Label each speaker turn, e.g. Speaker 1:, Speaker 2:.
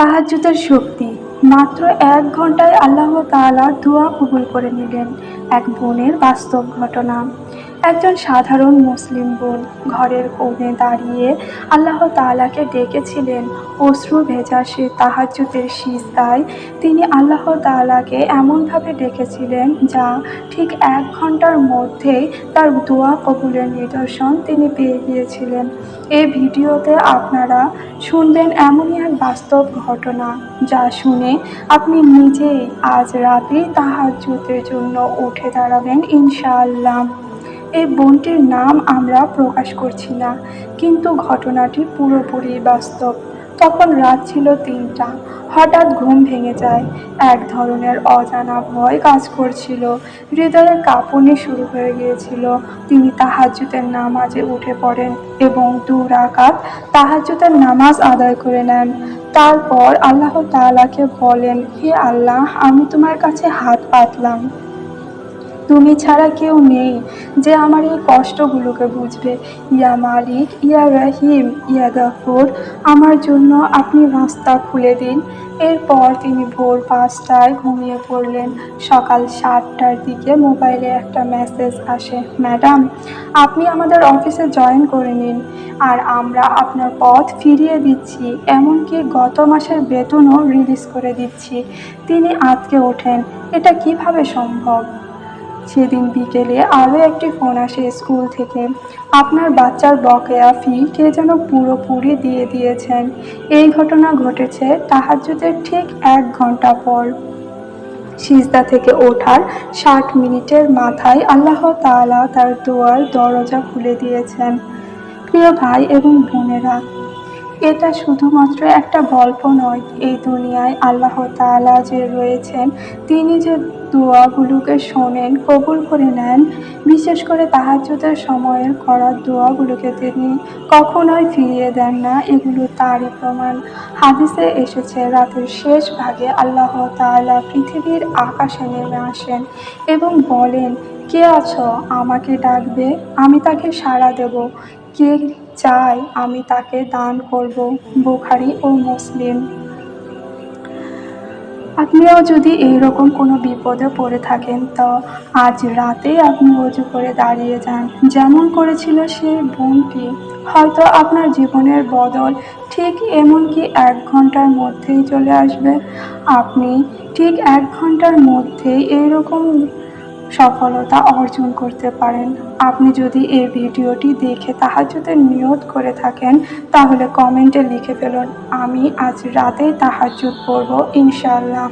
Speaker 1: তাহাজ্জুদের শক্তি। মাত্র এক ঘন্টায় আল্লাহ তালা দোয়া কবুল করে নিলেন, এক বোনের বাস্তব ঘটনা। একজন সাধারণ মুসলিম বোন ঘরের কোণে দাঁড়িয়ে আল্লাহ তাআলাকে ডেকেছিলেন। অশ্রু ভেজা সে তাহাজ্জুদের সিজদায়। তিনি আল্লাহ তাআলাকে এমনভাবে ডেকেছিলেন যা ঠিক এক ঘণ্টার মধ্যেই তার দোয়া কবুলের নিদর্শন তিনি পেয়ে গিয়েছিলেন। এই ভিডিওতে আপনারা শুনবেন এমনই এক বাস্তব ঘটনা যা শুনে আপনি নিজেই আজ রাতেই তাহাজ্জুদের জন্য উঠে দাঁড়াবেন ইনশাআল্লাহ। এই বোনটির নাম আমরা প্রকাশ করছি না, কিন্তু ঘটনাটি পুরোপুরি বাস্তব। তখন রাত ছিল তিনটা। হঠাৎ ঘুম ভেঙে যায়। এক ধরনের অজানা ভয় কাজ করছিল। হৃদয়ে কাঁপুনি শুরু হয়ে গিয়েছিল। তিনি তাহাজ্জুদের নামাজে উঠে পড়েন এবং দু রাকাত তাহাজ্জুদের নামাজ আদায় করে নেন। তারপর আল্লাহ তাআলাকে বলেন, হে আল্লাহ, আমি তোমার কাছে হাত পাতলাম। তুমি ছাড়া কেউ নেই যে আমার এই কষ্টগুলোকে বুঝবে। ইয়া মালিক, ইয়া রাহিম, ইয়া গাফুর, আমার জন্য আপনি রাস্তা খুলে দিন। এরপর তিনি ভোর পাঁচটায় ঘুমিয়ে পড়লেন। সকাল সাতটার দিকে মোবাইলে একটা মেসেজ আসে, ম্যাডাম, আপনি আমাদের অফিসে জয়েন করে নিন আর আমরা আপনার পথ ফিরিয়ে দিচ্ছি। এমনকি গত মাসের বেতনও রিলিজ করে দিচ্ছি। তিনি আজকে ওঠেন। এটা কীভাবে সম্ভব? সেদিন বিকেলে আরও একটি ফোন আসে স্কুল থেকে। আপনার বাচ্চার বকেয়া ফি কে যেন পুরোপুরি দিয়ে দিয়েছেন। এই ঘটনা ঘটেছে তাহাজ্জুদের ঠিক এক ঘণ্টা পর। সিজদা থেকে ওঠার ষাট মিনিটের মাথায় আল্লাহ তাআলা তার দোয়ার দরজা খুলে দিয়েছেন। প্রিয় ভাই এবং বোনেরা এটা শুধুমাত্র একটা গল্প নয়, এই দুনিয়ায় আল্লাহ তাআলা যে রয়েছেন, তিনি যে দোয়াগুলোকে শোনেন, কবুল করে নেন, বিশেষ করে তাহাজ্জুদের সময়ের করা দোয়াগুলোকে তিনি কখনোই ফিরিয়ে দেন না। এগুলো তারই প্রমাণ। হাদিসে এসেছে, রাতের শেষ ভাগে আল্লাহ তাআলা পৃথিবীর আকাশে নেমে আসেন এবং বলেন, কে আছো? আমাকে ডাকবে, আমি তাকে সাড়া দেব। কে চায় আমি তাকে দান করব, বুখারি ও মুসলিম। আপনিও যদি এইরকম কোনো বিপদে পড়ে থাকেন, তো আজ রাতেই আপনি অজু করে দাঁড়িয়ে যান। যেমন করেছিল সেই বোনটি। হয়তো আপনার জীবনের বদল ঠিক এমনকি এক ঘণ্টার মধ্যেই চলে আসবে। আপনি ঠিক এক ঘণ্টার মধ্যেই এইরকম সফলতা অর্জন করতে পারেন। আপনি যদি এই ভিডিওটি দেখে তাহাজুদের নিয়ত করে থাকেন, তাহলে কমেন্টে লিখে ফেলুন, আমি আজ রাতেই তাহাজ্জুদ পড়ব ইনশাআল্লাহ।